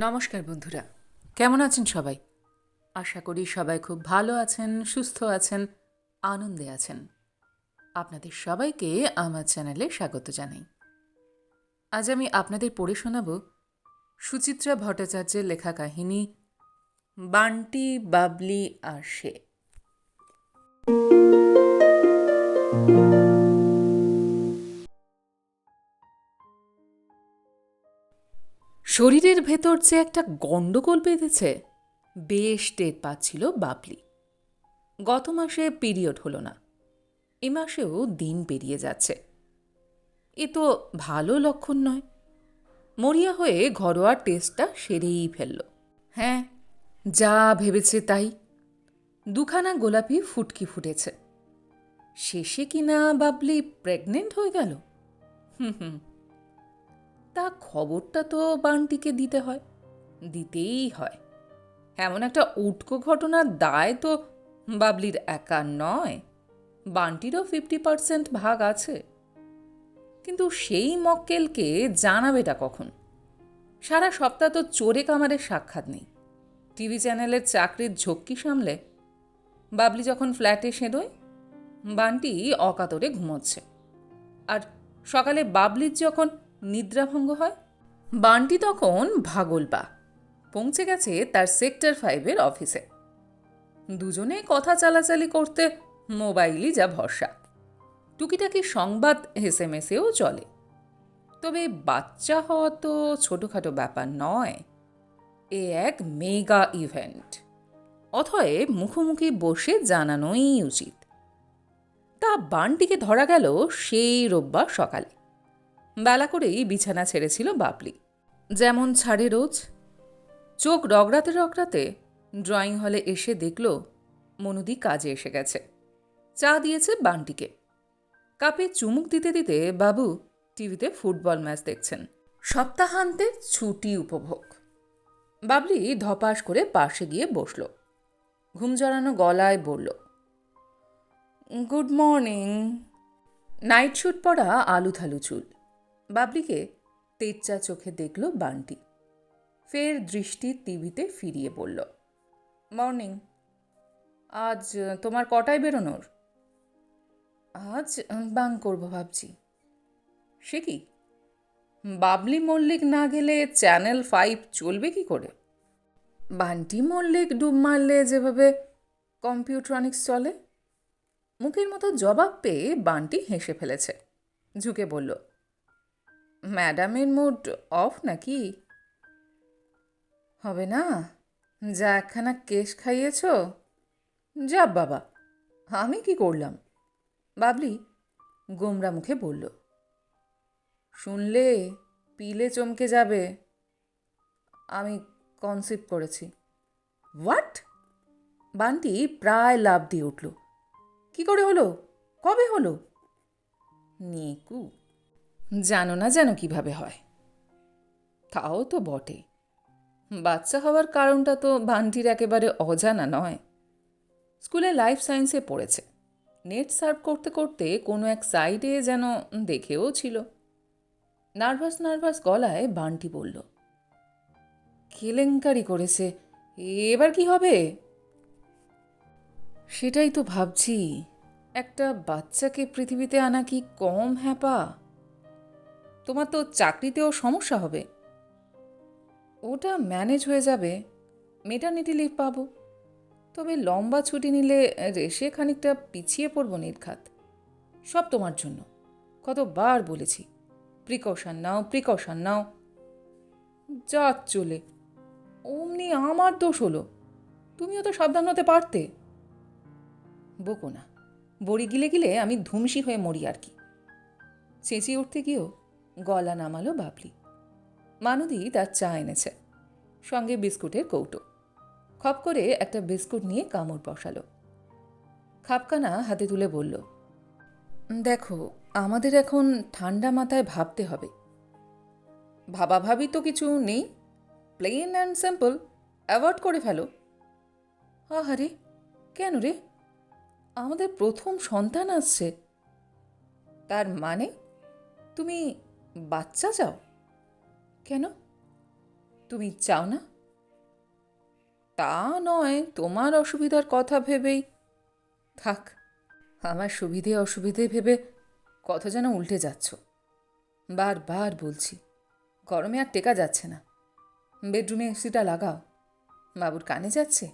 নমস্কার বন্ধুরা। কেমন আছেন সবাই? আশা করি সবাই খুব ভালো আছেন, সুস্থ আছেন, আনন্দে আছেন। আপনাদের সবাইকে আমার চ্যানেলে স্বাগত জানাই। আজ আমি আপনাদের পড়ে শোনাব সুচিত্রা ভট্টাচার্যের লেখা কাহিনী, বান্টি, বাবলি আর সে। শরীরের ভেতর যে একটা গণ্ডগোল বেঁধেছে, বেশ টের পাচ্ছিল বাবলি। গত মাসে পিরিয়ড হলো না, এ মাসেও দিন পেরিয়ে যাচ্ছে। এ তো ভালো লক্ষণ নয়। মরিয়া হয়ে ঘরোয়া টেস্টটা সেরেই ফেলল। হ্যাঁ যা ভেবেছে তাই। দুখানা গোলাপি ফুটকি ফুটেছে। শেষে কিনা বাবলি প্রেগনেন্ট হয়ে গেল? হুম হুম। তা খবরটা তো বানটিকে দিতে হয়। দিতেই হয়। এমন একটা উটকো ঘটনার দায় তো বাবলির একা নয়। বান্টিরও ফিফটি পার্সেন্ট ভাগ আছে। কিন্তু সেই মক্কেলকে জানাবেটা কখন? সারা সপ্তাহ তো চোরে কামারের সাক্ষাৎ নেই। টিভি চ্যানেলের চাকরির ঝক্কি সামলে বাবলি যখন ফ্ল্যাটে সেঁদোয়, বান্টি অকাতরে ঘুমোচ্ছে। আর সকালে বাবলির যখন নিদ্রাভঙ্গ হয়? বান্টি তখন ভাগলপা। পৌঁছে গেছে তার সেক্টর ফাইভের অফিসে। দুজনে কথা চালাচালি করতে মোবাইলই যা ভরসা। টুকিটাকি সংবাদ এসেও চলে। তবে বাচ্চা হওয়া তো ছোটোখাটো ব্যাপার নয়। এ এক মেগা ইভেন্ট। অথয়ে মুখোমুখি বসে জানানোই উচিত। তা বানটিকে ধরা গেল সেই রোববার সকালে। বেলা করেই বিছানা ছেড়েছিল বাবলি যেমন ছাড়ে রোজ। চোখ রগড়াতে রগড়াতে ড্রয়িং হলে এসে দেখল, মনুদি কাজে এসে গেছে। চা দিয়েছে বান্টিকে। কাপে চুমুক দিতে দিতে বাবু টিভিতে ফুটবল ম্যাচ দেখছেন। সপ্তাহান্তে ছুটি উপভোগ। বাবলি ধপাস করে পাশে গিয়ে বসল। ঘুম জড়ানো গলায় বলল, গুড মর্নিং। নাইট শ্যুট পরা আলু থালু চুল। বাবলিকে তেচ্চা চোখে দেখল বান্টি। ফের দৃষ্টি টিভিতে ফিরিয়ে বলল, মর্নিং, আজ তোমার কটায় বেরোনোর? আজ বাং করব ভাবছি। সে কি? বাবলি মল্লিক না গেলে চ্যানেল ফাইভ চলবে কি করে? বান্টি মল্লিক ডুব মারলে যেভাবে কম্পিউট্রনিক্স চলে? মুখের মতো জবাব পেয়ে বান্টি হেসে ফেলেছে। ঝুঁকে বলল ম্যাডামের মুড অফ নাকি? হবে না? যা একখানা কেশ খাইয়েছ? যা বাবা, আমি কি করলাম? বাবলি গোমরা মুখে বলল, শুনলে পিলে চমকে যাবে। আমি কনসিভ করেছি। হোয়াট বান্টি প্রায় লাভ দিয়ে উঠল। কি করে হলো? কবে হলো? নিকু জানো না যেন কীভাবে হয়। তাও তো বটে। বাচ্চা হওয়ার কারণটা তো বান্টির একেবারে অজানা নয়। স্কুলে লাইফ সায়েন্সে পড়েছে। নেট সার্ভ করতে করতে কোনো এক সাইডে যেন দেখেও ছিল। নার্ভাস নার্ভাস গলায় বান্টি বলল, কেলেঙ্কারি করেছে। এবার কি হবে? সেটাই তো ভাবছি। একটা বাচ্চাকে পৃথিবীতে আনা কি কম হ্যাপা? তোমার তো চাকরিতেও সমস্যা হবে। ওটা ম্যানেজ হয়ে যাবে মেটার্নিটি লিভ পাবো। তবে লম্বা ছুটি নিলে রেসে খানিকটা পিছিয়ে পড়ব নির্ঘাত। সব তোমার জন্য। কতবার বলেছি প্রিকশন নাও প্রিকশন নাও। যা চলে, অমনি আমার দোষ হলো। তুমিও তো সাবধান হতে পারতে। বকো না, বড়ি গিলে গিলে আমি ধুমসি হয়ে মরি আর কি। চেঁচিয়ে উঠতে গিয়েও গলা নামালো বাবলি। মানুদি তার চা এনেছে। সঙ্গে বিস্কুটের কৌটো। খপ করে একটা বিস্কুট নিয়ে কামড় বসালো। খাপকানা হাতে তুলে বলল, দেখো, আমাদের এখন ঠান্ডা মাথায় ভাবতে হবে। ভাবাভাবি তো কিছু নেই। Plain and simple. অ্যাভয়েড করে ফেলো। আহারে! কেন রে? আমাদের প্রথম সন্তান আসছে। তার মানে? তুমি বাচ্চা চাও? কেন? তুমি চাও না? তা নয়, তোমার অসুবিধার কথা ভেবেই। থাক, আমার সুবিধে অসুবিধে ভেবে কথা যেন উল্টে যাচ্ছ। বারবার বলছি, গরমে আর টেকা যাচ্ছে না। বেডরুমে এসিটা লাগাও। বাবুর কানে যাচ্ছে।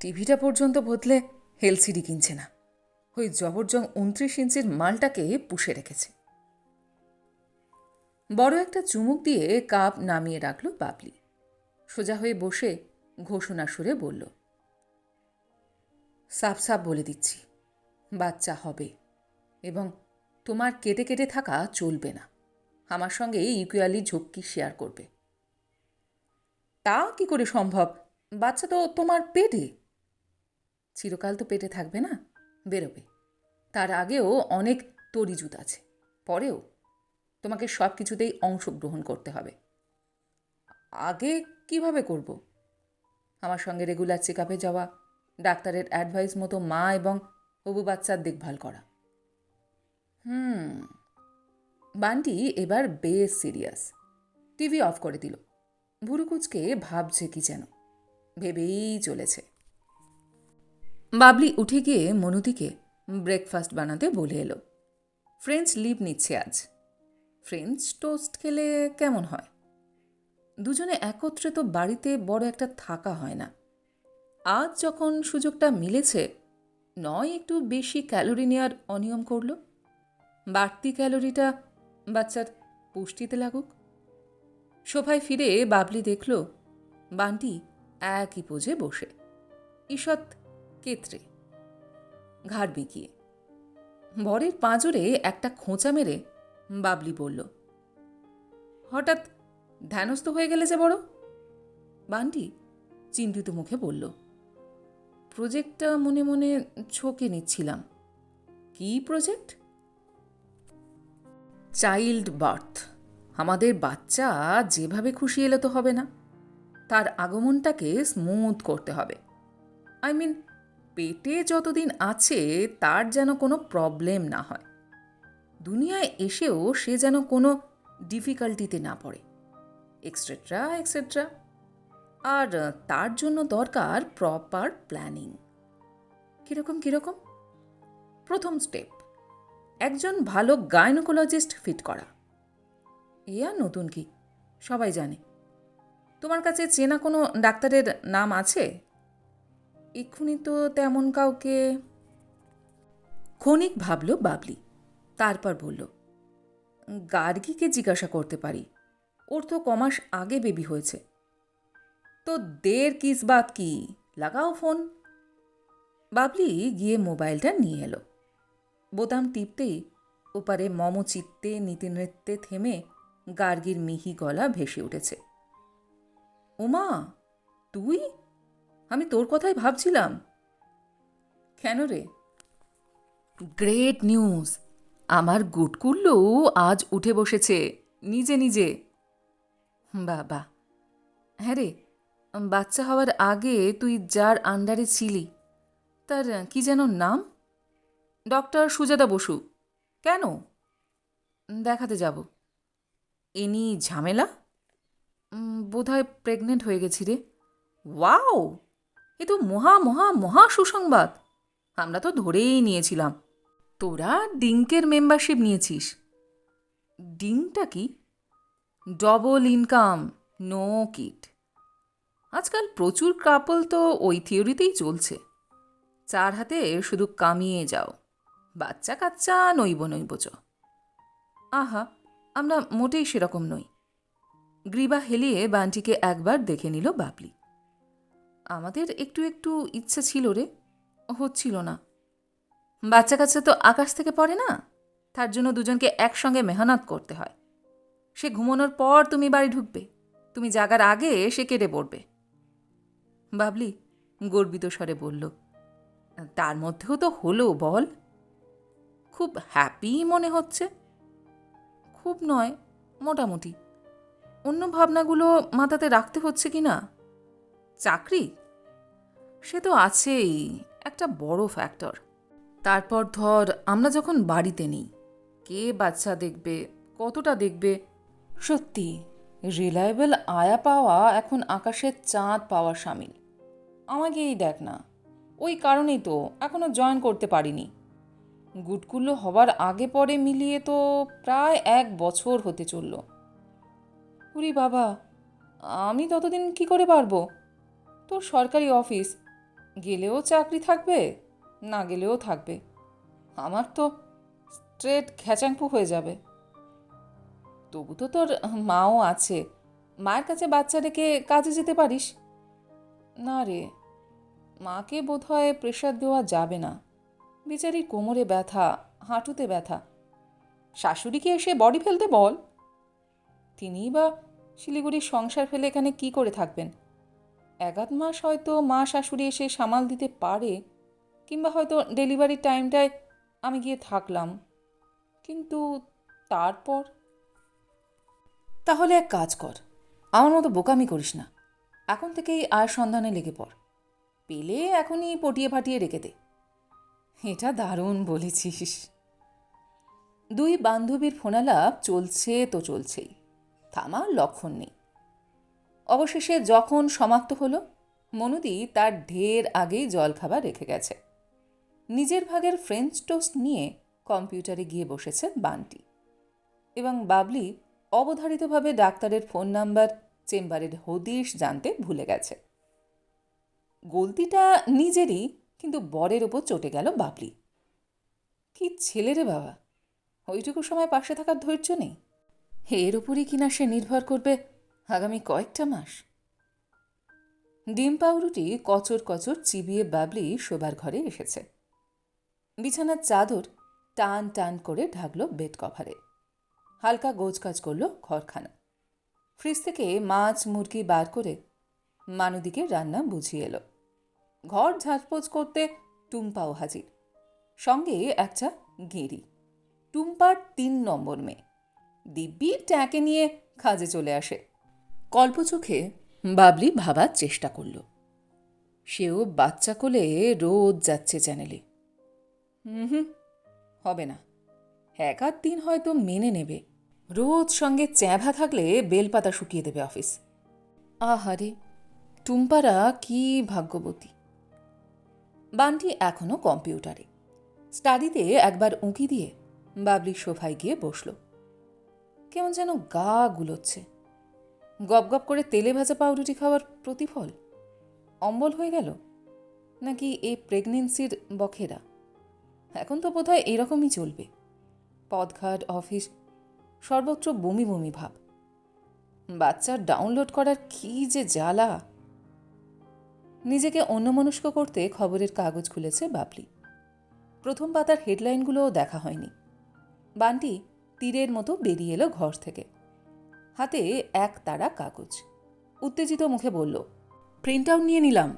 টিভিটা পর্যন্ত বদলে এলসিডি কিনছে না। ওই জবরজং উনত্রিশ ইঞ্চির মালটাকে পুষে রেখেছে। বড় একটা চুমুক দিয়ে কাপ নামিয়ে রাখল বাবলি। সোজা হয়ে বসে ঘোষণা সুরে বলল, সাফ সাফ বলে দিচ্ছি, বাচ্চা হবে এবং তোমার কেটে কেটে থাকা চলবে না। আমার সঙ্গে ইকুয়ালি ঝক্কি শেয়ার করবে। তা কি করে সম্ভব? বাচ্চা তো তোমার পেটে। চিরকাল তো পেটে থাকবে না, বেরোবে। তার আগেও অনেক তরিজুত আছে, পরেও তোমাকে সব কিছুতেই অংশগ্রহণ করতে হবে। আগে কীভাবে করব? আমার সঙ্গে রেগুলার চেক আপে যাওয়া, ডাক্তারের অ্যাডভাইস মতো মা এবং হবু বাচ্চার দেখভাল করা। হুম, বান্টি এবার বেশ সিরিয়াস টিভি অফ করে দিল। ভুরুকুচকে ভাবছে কি যেন। ভেবেই চলেছে। বাবলি উঠে গিয়ে মনুদিকে ব্রেকফাস্ট বানাতে বলে এলো। ফ্রেঞ্চ লিভ নিচ্ছে আজ। ফ্রেঞ্চ টোস্ট খেলে কেমন হয়? দুজনে একত্রে তো বাড়িতে বড় একটা থাকা হয় না। আজ যখন সুযোগটা মিলেছে, নয় একটু বেশি ক্যালোরি নেওয়ার অনিয়ম করল। বাড়তি ক্যালোরিটা বাচ্চার পুষ্টিতে লাগুক। সোফায় ফিরে বাবলি দেখল, বান্টি একই পোজে বসে। ঈষৎ কেত্রে, ঘাড় বিকিয়ে। বরের পাঁজরে একটা খোঁচা মেরে বাবলি বলল, হঠাৎ ধ্যানস্থ হয়ে গেলে যে বড়? বান্টি চিন্তিত মুখে বলল, প্রজেক্টটা মনে মনে ছকে নিচ্ছিলাম। কি প্রজেক্ট? Child birth. আমাদের বাচ্চা যেভাবে খুশি এলে তো হবে না। তার আগমনটাকে স্মুথ করতে হবে। আই মিন, পেটে যতদিন আছে তার যেন কোনো প্রবলেম না হয়। দুনিয়ায় এসেও সে যেন কোনো ডিফিকাল্টিতে না পড়ে এক্সেট্রা এক্সেট্রা আর তার জন্য দরকার প্রপার প্ল্যানিং কীরকম কীরকম? প্রথম স্টেপ একজন ভালো গাইনোকোলজিস্ট ফিট করা। এ আর নতুন কি? সবাই জানে। তোমার কাছে চেনা কোনো ডাক্তারের নাম আছে? এক্ষুনি তো তেমন কাউকে। ক্ষণিক ভাবল বাবলি। তারপর বলল, গার্গীকে জিজ্ঞাসা করতে পারি। ওর তো কমাস আগে বেবি হয়েছে। তো দের কিস বাত কি? লাগাও ফোন। বাবলি গিয়ে মোবাইলটা নিয়ে এলো। বোতাম টিপতেই ওপারে মমচিত্তে নীতিনৃত্যে থেমে গার্গীর মিহি গলা ভেসে উঠেছে। ওমা, তুই? আমি তোর কথাই ভাবছিলাম। কেন রে? Great news! আমার গুটকুল্লু আজ উঠে বসেছে, নিজে নিজে। বাবা হ্যাঁ রে, বাচ্চা হওয়ার আগে তুই যার আন্ডারে ছিলি, তার কি যেন নাম? ডক্টর সুজাতা বসু। কেন? দেখাতে যাব। এনি ঝামেলা? বোধহয় প্রেগনেন্ট হয়ে গেছি রে। ওয়াও! এ তো মহা মহা মহা সুসংবাদ। আমরা তো ধরেই নিয়েছিলাম। তোরা ডিঙ্কের মেম্বারশিপ নিয়েছিস। ডিংটা কি? ডবল ইনকাম নো কিট আজকাল প্রচুর কাপল তো ওই থিওরিতেই চলছে। চার হাতে শুধু কামিয়ে যাও বাচ্চা কাচ্চা নইব নইব চ। আহা, আমরা মোটেই সেরকম নই। গ্রীবা হেলিয়ে বান্টিকে একবার দেখে নিল বাবলি। আমাদের একটু একটু ইচ্ছা ছিল রে, হচ্ছিল না। বাচ্চা কাচ্চা তো আকাশ থেকে পড়ে না। তার জন্য দুজনকে একসঙ্গে মেহনত করতে হয়। সে ঘুমানোর পর তুমি বাড়ি ঢুকবে। তুমি জাগার আগে সে কেটে পড়বে। বাবলি গর্বিত স্বরে বলল, তার মধ্যেও তো হলো, বল। খুব হ্যাপি মনে হচ্ছে। খুব নয়, মোটামুটি। অন্য ভাবনাগুলো মাথাতে রাখতে হচ্ছে কি না? চাকরি? সে তো আছেই, একটা বড় ফ্যাক্টর তারপর ধর, আমরা যখন বাড়িতে নেই, কে বাচ্চা দেখবে, কতটা দেখবে? সত্যি রিলায়েবল আয়া পাওয়া এখন আকাশের চাঁদ পাওয়ার সামিল। আমাকে এই দেখ না, ওই কারণেই তো এখনও জয়েন করতে পারিনি। গুটকুল্লো হবার আগে পরে মিলিয়ে তো প্রায় এক বছর হতে চলল। উরি বাবা, আমি ততদিন কি করে পারব? তোর সরকারি অফিস, গেলেও চাকরি থাকবে? না গেলেও থাকবে। আমার তো স্ট্রেট ঘ্যাচাংপু হয়ে যাবে। তবু তো তোর মাও আছে। মায়ের কাছে বাচ্চা রেখে কাজে যেতে পারিস? না রে, মাকে বোধহয় প্রেশার দেওয়া যাবে না। বেচারির কোমরে ব্যথা, হাঁটুতে ব্যথা। শাশুড়িকে এসে বডি ফেলতে বল। তিনিই বা শিলিগুড়ির সংসার ফেলে এখানে কি করে থাকবেন? একাধ মাস হয়তো মা শাশুড়ি এসে সামাল দিতে পারে। কিংবা হয়তো ডেলিভারির টাইমটায় আমি গিয়ে থাকলাম। কিন্তু তারপর? তাহলে এক কাজ কর। আমার মতো বোকামি করিস না। এখন থেকেই আয়ের সন্ধানে লেগে পড়। পেলে এখনই পটিয়ে ফাটিয়ে রেখে দে। এটা দারুণ বলেছিস। দুই বান্ধবীর ফোনালাপ চলছে তো চলছেই। থামার লক্ষণ নেই। অবশেষে যখন সমাপ্ত হলো, মনুদি তার ঢের আগেই জলখাবার রেখে গেছে। নিজের ভাগের ফ্রেঞ্চ টোস্ট নিয়ে কম্পিউটারে গিয়ে বসেছে বান্টি। এবং বাবলি অবধারিতভাবে ডাক্তারের ফোন নাম্বার, চেম্বারের হদিশ জানতে ভুলে গেছে। গলতিটা নিজেরই, কিন্তু বরের ওপর চটে গেল বাবলি। কি ছেলে রে বাবা, ওইটুকু সময় পাশে থাকার ধৈর্য নেই। এর উপরই কিনা সে নির্ভর করবে আগামী কয়েকটা মাস? ডিম পাউরুটি কচর কচর চিবিয়ে বাবলি শোবার ঘরে এসেছে। বিছানার চাদর টান টান করে ঢাকলো বেড কভারে। হালকা গোজকাজ করল ঘরখানা। ফ্রিজ থেকে মাছ, মুরগি বার করে মানুদিকে রান্না বুঝিয়ে এলো। ঘর ঝাঁটপোছ করতে টুম্পাও হাজির। সঙ্গে একটা গেঁড়ি টুম্পার তিন নম্বর মেয়ে। দিব্যি ট্যাঁকে নিয়ে কাজে চলে আসে। কল্প চোখে বাবলি ভাবার চেষ্টা করল। সেও বাচ্চা কোলে রোজ যাচ্ছে চ্যানেলে। হুম হবে না। এক আধ দিন হয়তো মেনে নেবে। রোজ সঙ্গে চ্যাভা থাকলে বেলপাতা শুকিয়ে দেবে অফিস। আহারে, টুম্পারা কি ভাগ্যবতী। বান্টি এখনও কম্পিউটারে। স্টাডিতে একবার উঁকি দিয়ে বাবলি সোফায় গিয়ে বসল। কেমন যেন গা গুলোচ্ছে। গপ গপ করে তেলে ভাজা পাউরুটি খাওয়ার প্রতিফল? অম্বল হয়ে গেল? নাকি এই প্রেগনেন্সির বখেরা? এখন তো বোধহয় এরকমই চলবে। পদঘাট অফিস, সর্বত্র বমি বমি ভাব। বাচ্চার ডাউনলোড করার কী যে জ্বালা। নিজেকে অন্যমনস্ক করতে খবরের কাগজ খুলেছে বাবলি। প্রথম পাতার হেডলাইনগুলোও দেখা হয়নি। বান্টি তীরের মতো বেরিয়ে এলো ঘর থেকে। হাতে এক তারা কাগজ। উত্তেজিত মুখে বলল প্রিন্ট আউট নিয়ে নিলাম।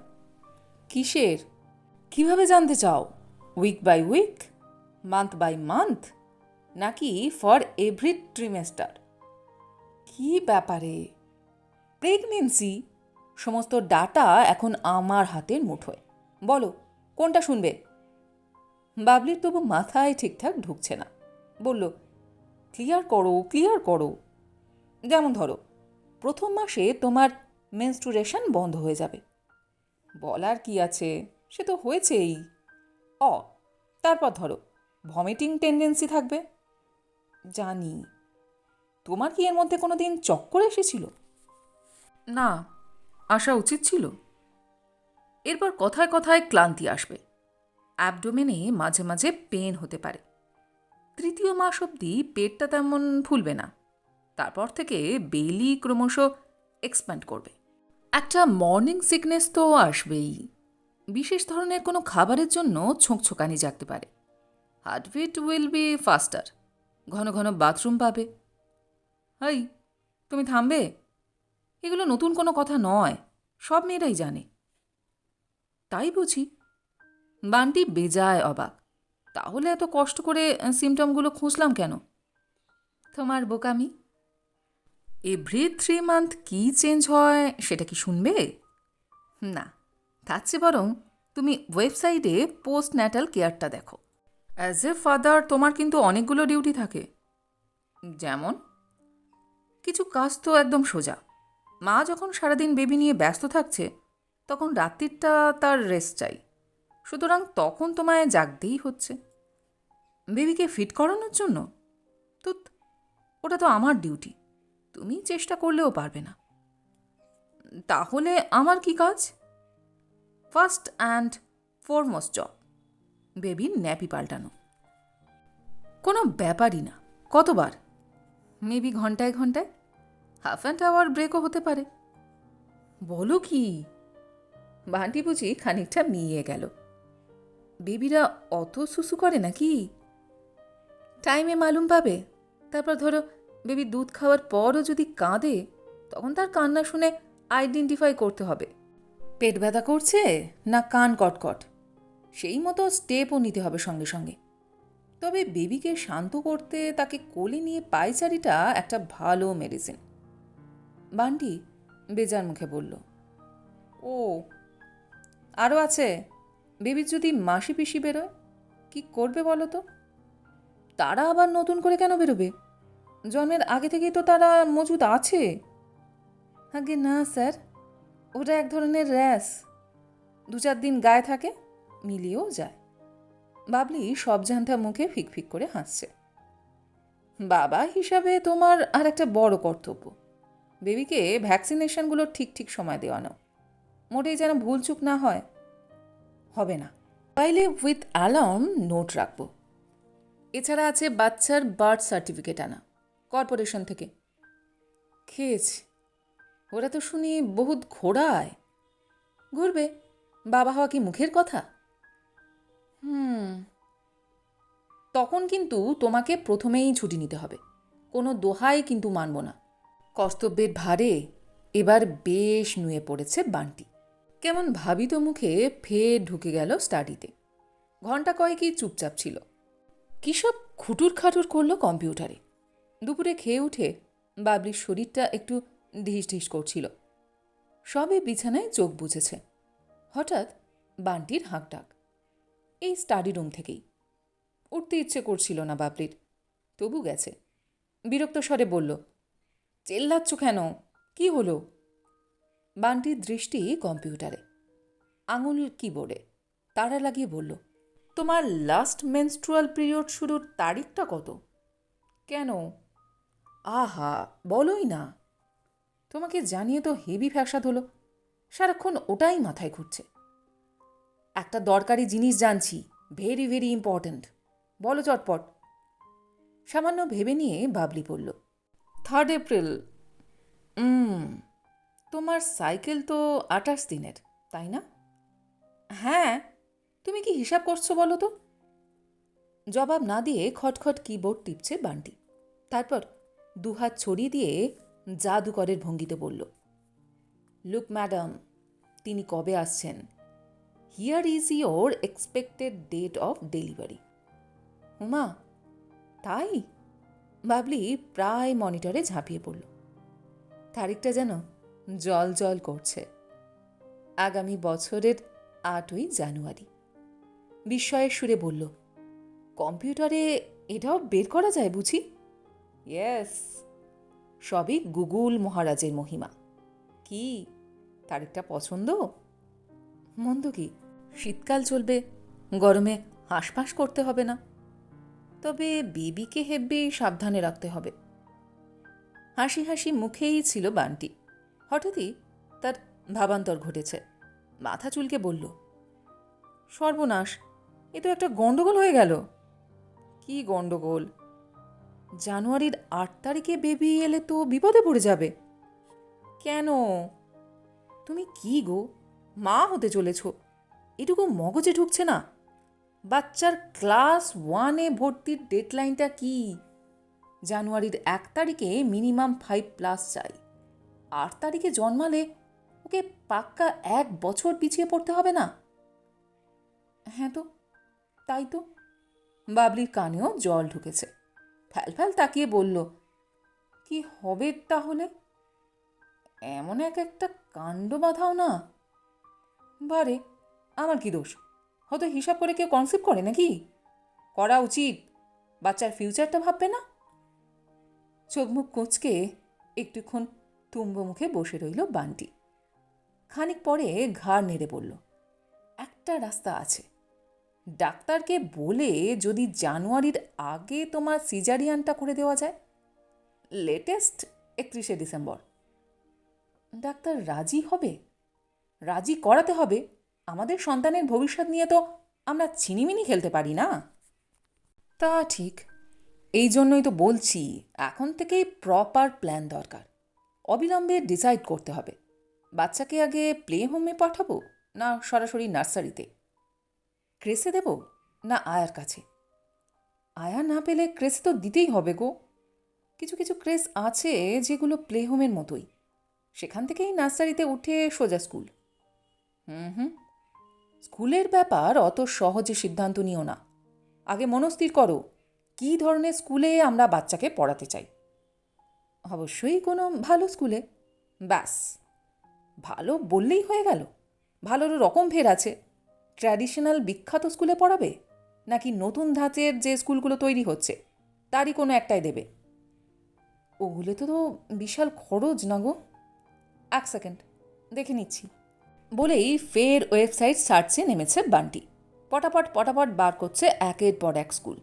কিসের? কীভাবে জানতে চাও? Week by week month by month নাকি ফর এভরি ট্রিমেস্টার কি ব্যাপারে? প্রেগনেন্সি সমস্ত ডাটা এখন আমার হাতের মুঠোয়। বলো, কোনটা শুনবে? বাবলির তবু মাথায় ঠিকঠাক ঢুকছে না। বলল ক্লিয়ার করো ক্লিয়ার করো। যেমন ধরো, প্রথম মাসে তোমার মেনস্ট্রুরেশন বন্ধ হয়ে যাবে। বলার কি আছে? সে তো হয়েছেই। অ, তারপর ধরো ভমিটিং টেন্ডেন্সি থাকবে। জানি, তোমার কি এর মধ্যে কোনো দিন চক্কর এসেছিল? না, আসা উচিত ছিল। এরপর কথায় কথায় ক্লান্তি আসবে। অ্যাবডোমেনে মাঝে মাঝে পেন হতে পারে। তৃতীয় মাস অবধি পেটটা তেমন ফুলবে না। তারপর থেকে বেলি ক্রমশ এক্সপ্যান্ড করবে। একটা মর্নিং সিকনেস তো আসবেই। বিশেষ ধরনের কোনো খাবারের জন্য ছোঁকছোকানি জাগতে পারে। হার্টবিট উইল বি ফাস্টার ঘন ঘন বাথরুম পাবে। হাই, তুমি থামবে? এগুলো নতুন কোনো কথা নয়। সব মেয়েরাই জানে। তাই বুঝি। বান্টি বেজায় অবাক। তাহলে এত কষ্ট করে সিমটমগুলো খুঁজলাম কেন? তোমার বোকামি? এভরি থ্রি মান্থ কী চেঞ্জ হয়, সেটা কি শুনবে? না। তার চেয়ে বরং তুমি ওয়েবসাইটে পোস্ট ন্যাটাল কেয়ারটা দেখো। অ্যাজ এ ফাদার তোমার কিন্তু অনেকগুলো ডিউটি থাকে। যেমন, কিছু কাজ তো একদম সোজা। মা যখন সারাদিন বেবি নিয়ে ব্যস্ত থাকছে, তখন রাত্রিটা তার রেস্ট চাই। সুতরাং তখন তোমায় জাগতেই হচ্ছে। বেবিকে ফিট করানোর জন্য তো ওটা তো আমার ডিউটি তুমি চেষ্টা করলেও পারবে না। তাহলে আমার কি কাজ? First and foremost job. বেবির ন্যাপি পাল্টানো। কোনো ব্যাপারই না। কতবার? মেবি ঘন্টায় ঘন্টায়? হাফ অ্যান্ড আওয়ার ব্রেকও হতে পারে। বলো কি? বান্টি বুঝি খানিকটা মিয়ে গেল। বেবিরা অত সুসু করে নাকি? টাইমে মালুম পাবে। তারপর ধরো, বেবি দুধ খাওয়ার পরও যদি কাঁদে, তখন তার কান্না শুনে আইডেন্টিফাই করতে হবে। পেট ব্যথা করছে না কান কটকট? সেই মতো স্টেপও নিতে হবে সঙ্গে সঙ্গে। তবে বেবিকে শান্ত করতে তাকে কোলে নিয়ে পায়চারিটা একটা ভালো মেডিসিন বান্টি বেজার মুখে বলল, ও আরও আছে? বেবির যদি মাসি পিসি বেরোয়, কি করবে বলো তো? তারা আবার নতুন করে কেন বেরোবে? জন্মের আগে থেকেই তো তারা মজুদ আছে? আগে না, স্যার। ওটা এক ধরনের র্যাস দু চার দিন গায়ে থাকে, মিলিয়েও যায়। বাবলি সব জানতা মুখে ফিকফিক করে হাসছে। বাবা হিসাবে তোমার আর একটা বড় কর্তব্য। বেবিকে ভ্যাকসিনেশনগুলো ঠিক ঠিক সময় দেওয়ানো। মোটেই যেন ভুলচুক না হয়। হবে না। মোবাইলে উইথ অ্যালার্ম নোট রাখব। এছাড়া আছে বাচ্চার বার্থ সার্টিফিকেট আনা, কর্পোরেশন থেকে। খেয়েছি। ওরা তো শুনি বহুত ঘোড়ায়। ঘুরবে, বাবা হওয়া কি মুখের কথা? হুম, তখন কিন্তু তোমাকে প্রথমেই ছুটি নিতে হবে। কোনো দোহাই কিন্তু মানব না। কর্তব্যের ভারে এবার বেশ নুয়ে পড়েছে বান্টি। কেমন ভাবিত মুখে ফের ঢুকে গেল স্টাডিতে। ঘণ্টা কয়েকই চুপচাপ ছিল। কী সব খুটুর খাটুর করল কম্পিউটারে। দুপুরে খেয়ে উঠে বাবলির শরীরটা একটু ঢিস ঢিস করছিল। সবে বিছানায় চোখ বুঝেছে হঠাৎ বান্টির হাঁক ডাক এই স্টাডি রুম থেকেই। উঠতে ইচ্ছে করছিল না বাবলির। তবু গেছে। বিরক্ত স্বরে বলল, চেল্লাচ্ছ কেন? কি হলো? বান্টির দৃষ্টি কম্পিউটারে। আঙুল কিবোর্ডে। তারা লাগিয়ে বলল, তোমার লাস্ট মেনস্ট্রুয়াল পিরিয়ড শুরুর তারিখটা কত? কেন? আহা, বলোই না। তোমাকে জানিয়ে তো হেভি ফ্যাসাদ হলো। সারাক্ষণ ওটাই মাথায় ঘুরছে। একটা দরকারি জিনিস জানছি ভেরি ভেরি ইম্পর্ট্যান্ট বলো চটপট। সামান্য ভেবে নিয়ে বাবলি বলল থার্ড এপ্রিল তোমার সাইকেল তো আঠাশ দিনের, তাই না? হ্যাঁ তুমি কি হিসাব করছ বলো তো? জবাব না দিয়ে খটখট কিবোর্ড টিপছে বান্টি। তারপর দুহাত ছড়িয়ে দিয়ে জাদুকরের ভঙ্গিতে বলল, লুক, ম্যাডাম, তিনি কবে আসছেন? Here is your expected date of delivery. Uma, তাই? বাবলি প্রায় মনিটরে ঝাঁপিয়ে পড়ল। তারিখটা যেন জল জল করছে। আগামী বছরের আটই জানুয়ারি। বিস্ময়ের সুরে বলল, কম্পিউটারে এটাও বের করা যায় বুঝি? ইয়েস সবই গুগল মহারাজের মহিমা। কি? তারিখটা পছন্দ? মন্দ কি? শীতকাল চলবে, গরমে হাঁসফাঁস করতে হবে না। তবে বেবিকে হেব্বি সাবধানে রাখতে হবে। হাসি হাসি মুখেই ছিল বানটি। হঠাৎই তার ভাবান্তর ঘটেছে। মাথা চুলকে বলল, সর্বনাশ, এ তো একটা গণ্ডগোল হয়ে গেল। কি গন্ডগোল? জানুয়ারির আট তারিখে বেবি এলে তো বিপদে পড়ে যাবে। কেন? তুমি কি গো? মা হতে চলেছ। এটুকু মগজে ঢুকছে না। বাচ্চার ক্লাস ওয়ানে ভর্তির ডেডলাইনটা কি? জানুয়ারির এক তারিখে মিনিমাম ফাইভ প্লাস চাই। আট তারিখে জন্মালে ওকে পাক্কা এক বছর পিছিয়ে পড়তে হবে না? হ্যাঁ তো, তাই তো। বাবলির কানেও জল ঢুকেছে। ফ্যাল ফ্যাল তাকিয়ে বলল, কি হবে তাহলে? এমন এক একটা কাণ্ড বাঁধাও না? বারে, আমার কি দোষ? হয়তো হিসাব করে কেউ কনসেপ্ট করে নাকি? করা উচিত। বাচ্চার ফিউচারটা ভাববে না? চোখ মুখ কুঁচকে একটুক্ষণ তুম্ব মুখে বসে রইল বান্টি। খানিক পরে ঘাড় নেড়ে বলল, একটা রাস্তা আছে। ডাক্তারকে বলে যদি জানুয়ারির আগে তোমার সিজারিয়ানটা করে দেওয়া যায়? লেটেস্ট একত্রিশে ডিসেম্বর। ডাক্তার রাজি হবে? রাজি করাতে হবে? আমাদের সন্তানের ভবিষ্যৎ নিয়ে তো আমরা ছিনিমিনি খেলতে পারি না? তা ঠিক। এই জন্যই তো বলছি, এখন থেকেই প্রপার প্ল্যান দরকার। অবিলম্বে ডিসাইড করতে হবে। বাচ্চাকে আগে প্লে হোমে পাঠাবো না সরাসরি নার্সারিতে ক্রেসে দেব না আয়ার কাছে? আয়া না পেলে ক্রেসে তো দিতেই হবে গো। কিছু কিছু ক্রেস আছে যেগুলো প্লেহোমের মতোই। সেখান থেকেই নার্সারিতে উঠে সোজা স্কুল। হুম হুম। স্কুলের ব্যাপার অত সহজে সিদ্ধান্ত নিও না। আগে মনস্থির করো, কী ধরনের স্কুলে আমরা বাচ্চাকে পড়াতে চাই? অবশ্যই কোনো ভালো স্কুলে। ব্যাস। ভালো বললেই হয়ে গেল। ভালোর রকম ফের আছে। ট্র্যাডিশনাল বিখ্যাত স্কুলে পড়াবে? নাকি নতুন ধাঁচের যে স্কুলগুলো তৈরি হচ্ছে, তারই কোনো একটাই দেবে? ওগুলো তো বিশাল খরচ না গো। এক সেকেন্ড, দেখে নিচ্ছি। বলেই ফের ওয়েবসাইট সার্চে নেমেছে বান্টি। পটাপট পটাপট বার করছে একের পর এক স্কুল।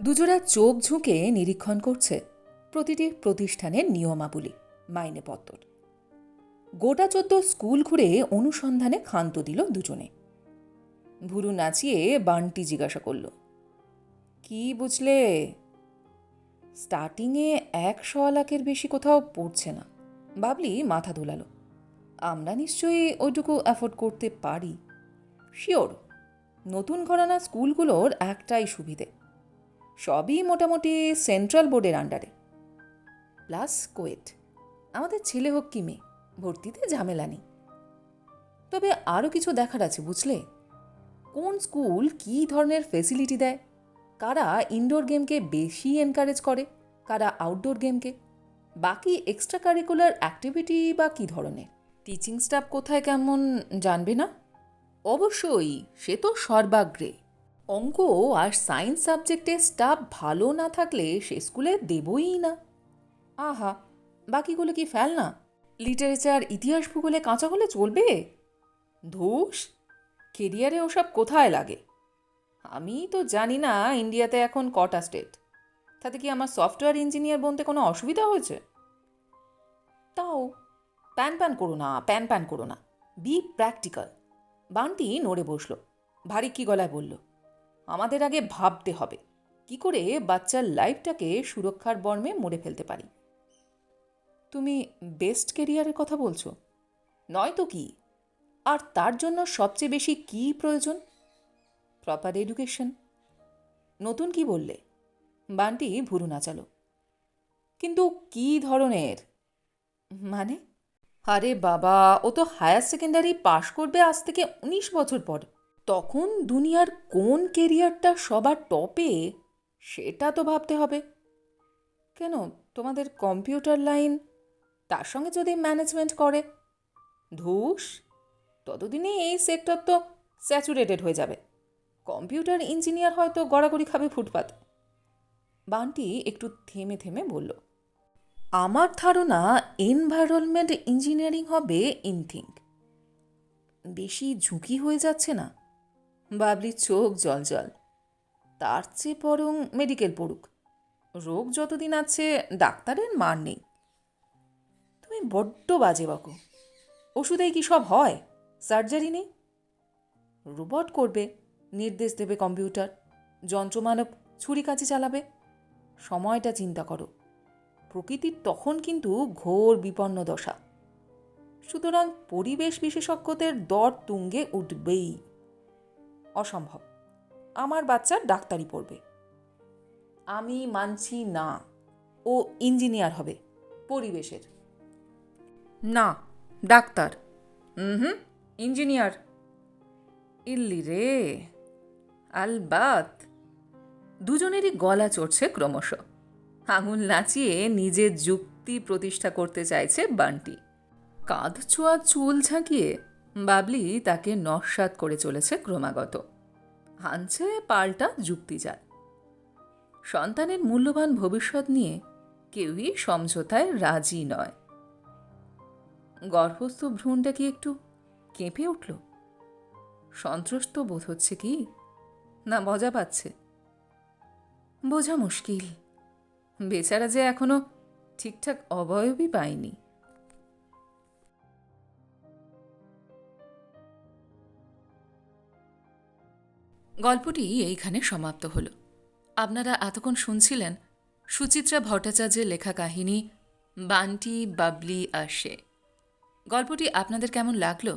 দুজোড়া চোখ ঝুঁকে নিরীক্ষণ করছে প্রতিটি প্রতিষ্ঠানের নিয়মাবলী মাইনেপত্তর গোটা চোদ্দ স্কুল ঘুরে অনুসন্ধানে ক্ষান্ত দিল দুজনে। ভুরু নাচিয়ে বান্টি জিজ্ঞাসা করল, কি বুঝলে? স্টার্টিংয়ে একশো লাখের বেশি কোথাও পড়ছে না। বাবলি মাথা দোলালো, আমরা নিশ্চয়ই ওইটুকু অ্যাফোর্ড করতে পারি। শিওর, নতুন ঘরানা স্কুলগুলোর একটাই সুবিধে, সবই মোটামুটি সেন্ট্রাল বোর্ডের আন্ডারে। প্লাস কোয়েট, আমাদের ছেলে হোক কি মেয়ে, ভর্তিতে ঝামেলা নেই। তবে আরও কিছু দেখার আছে, বুঝলে? কোন স্কুল কী ধরনের ফেসিলিটি দেয়? কারা ইনডোর গেমকে বেশি এনকারেজ করে? কারা আউটডোর গেমকে বাকি এক্সট্রা কারিকুলার অ্যাক্টিভিটি বা কী ধরনের? টিচিং স্টাফ কোথায় কেমন জানবে না? অবশ্যই, সে তো সর্বাগ্রে। অঙ্ক আর সায়েন্স সাবজেক্টে স্টাফ ভালো না থাকলে সে স্কুলে দেবই না। আহা, বাকিগুলো কি ফেল না লিটারেচার ইতিহাস ভূগোলে কাঁচা হলে চলবে? ধূস! কেরিয়ারে ওসব কোথায় লাগে? আমি তো জানি না ইন্ডিয়াতে এখন কটা স্টেট। তাতে কি আমার সফটওয়্যার ইঞ্জিনিয়ার বনতে কোনো অসুবিধা হয়েছে? তাও, প্যান প্যান করো না, প্যান প্যান করো না। B practical. বান্টি নড়ে বসল, ভারী কি গলায় বলল, আমাদের আগে ভাবতে হবে, কি করে বাচ্চার লাইফটাকে সুরক্ষার বর্মে মরে ফেলতে পারি? তুমি বেস্ট কেরিয়ারের কথা বলছো। নয়তো কি আর তার জন্য সবচেয়ে বেশি কি প্রয়োজন? প্রপার এডুকেশন নতুন কি বললে? বান্টি ভুরু নাচালো। কিন্তু কি ধরনের? মানে? আরে বাবা, ও তো হায়ার সেকেন্ডারি পাশ করবে আজ থেকে উনিশ বছর পর। তখন দুনিয়ার কোন কেরিয়ারটা সবার টপে সেটা তো ভাবতে হবে। কেন? তোমাদের কম্পিউটার লাইন তার সঙ্গে যদি ম্যানেজমেন্ট করে। ধূস। ততদিনে এই সেক্টর তো স্যাচুরেটেড হয়ে যাবে। কম্পিউটার ইঞ্জিনিয়ার হয়তো গড়াগড়ি খাবে ফুটপাত। বান্টি একটু থেমে থেমে বলল, আমার ধারণা এনভায়রনমেন্ট ইঞ্জিনিয়ারিং হবে ইনথিঙ্ক বেশি ঝুঁকি হয়ে যাচ্ছে না। বাবলির চোখ জল জল। তার চেয়ে বরং মেডিকেল পড়ুক। রোগ যতদিন আছে, ডাক্তারের মার নেই। তুমি বড্ড বাজে বাকু। ওষুধেই কি সব হয়? সার্জারি নেই। রোবট করবে, নির্দেশ দেবে কম্পিউটার। যন্ত্রমানব ছুরি কাছে চালাবে। সময়টা চিন্তা করো। প্রকৃতির তখন কিন্তু ঘোর বিপন্ন দশা। সুতরাং পরিবেশ বিশেষজ্ঞদের দর তুঙ্গে উঠবেই। অসম্ভব। আমার বাচ্চা ডাক্তারি পড়বে। আমি মানছি না। ও ইঞ্জিনিয়ার হবে। পরিবেশের। না, ডাক্তার। হুম। ইঞ্জিনিয়ার। ইল্লি রে, আলবাত। দুজনেরই গলা চড়ছে ক্রমশ। আঙুল নাচিয়ে নিজের যুক্তি প্রতিষ্ঠা করতে চাইছে বান্টি। কাঁধ ছোঁয়া চুল ঝাঁকিয়ে বাবলি তাকে নস্বাত করে চলেছে ক্রমাগত। হানছে পাল্টা যুক্তি যুক্তিজাল। সন্তানের মূল্যবান ভবিষ্যৎ নিয়ে কেউই সমঝোতায় রাজি নয়। গর্ভস্থ ভ্রূণটা কি একটু কেঁপে উঠল। সন্ত্রস্ত বোধ হচ্ছে কি? না, মজা পাচ্ছে। বোঝা মুশকিল। বেচারা যে এখনও ঠিকঠাক অবয়বই পায়নি। গল্পটি এইখানে সমাপ্ত হল। আপনারা এতক্ষণ শুনছিলেন সুচিত্রা ভট্টাচার্যের লেখা কাহিনী, বান্টি, বাবলি আসে গল্পটি আপনাদের কেমন লাগল?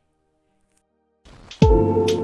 Thank you.